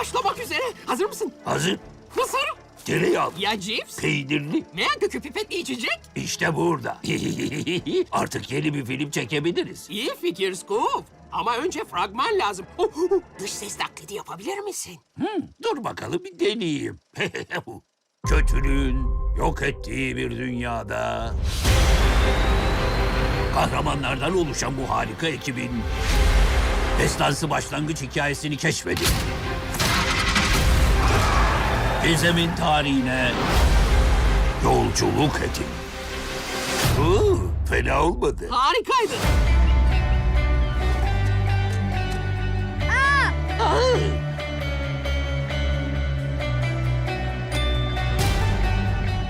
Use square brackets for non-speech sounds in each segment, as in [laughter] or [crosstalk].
başlamak üzere. Hazır mısın? Hazır. Mısır? Tereyağı. Ya cips? Peynirli. Meyan kökü pipetli içecek? İşte burada. [laughs] Artık yeni bir film çekebiliriz. İyi fikir Scoop. Ama önce fragman lazım. Oh, oh, oh. Dış ses taklidi yapabilir misin? Hmm, dur bakalım bir deneyeyim. [laughs] Kötülüğün yok ettiği bir dünyada... Kahramanlardan oluşan bu harika ekibin... Destansı başlangıç hikayesini keşfedin. Gezemin tarihine yolculuk edin. Oo, fena olmadı. Harikaydı. Aa!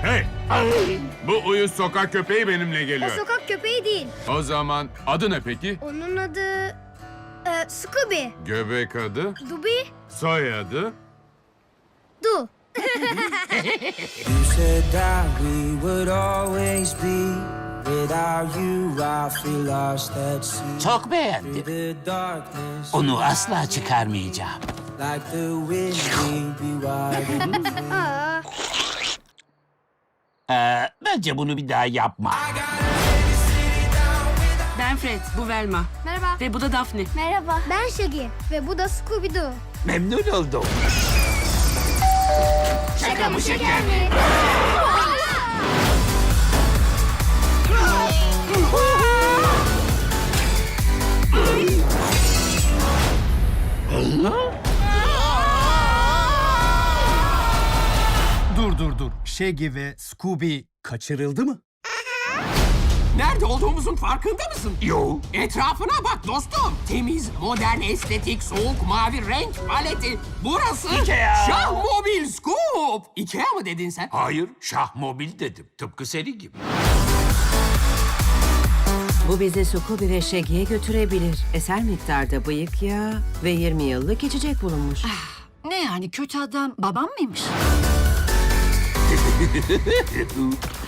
Hey! Ay! Bu uyuz sokak köpeği benimle O geliyor. sokak köpeği değil. O zaman adı ne peki? Onun adı... E, Scooby. Göbek adı, Dubi. soyadı. You said that we would always be. Without you, I feel lost at sea. Çok beğendim. the darkness, Onu asla çıkarmayacağım. like the wind, we'd be wide. Ee, bence bunu bir daha yapma. Ben Fred, bu Velma. merhaba. Ve bu da Daphne. Merhaba. Ben Shaggy ve bu da Scooby-Doo. Memnun oldum. Şaka mı şeker mi? Dur dur dur. Shaggy ve Scooby kaçırıldı mı? Nerede olduğumuzun farkında mısın? Yo. Etrafına bak dostum. Temiz, modern, estetik, soğuk, mavi renk paleti. Burası Ikea. Şah Scoop. Ikea mı dedin sen? Hayır, şah mobil dedim. Tıpkı senin gibi. Bu bizi Scooby ve Shaggy'e götürebilir. Eser miktarda bıyık yağı ve 20 yıllık içecek bulunmuş. Ne yani kötü adam babam mıymış? [laughs]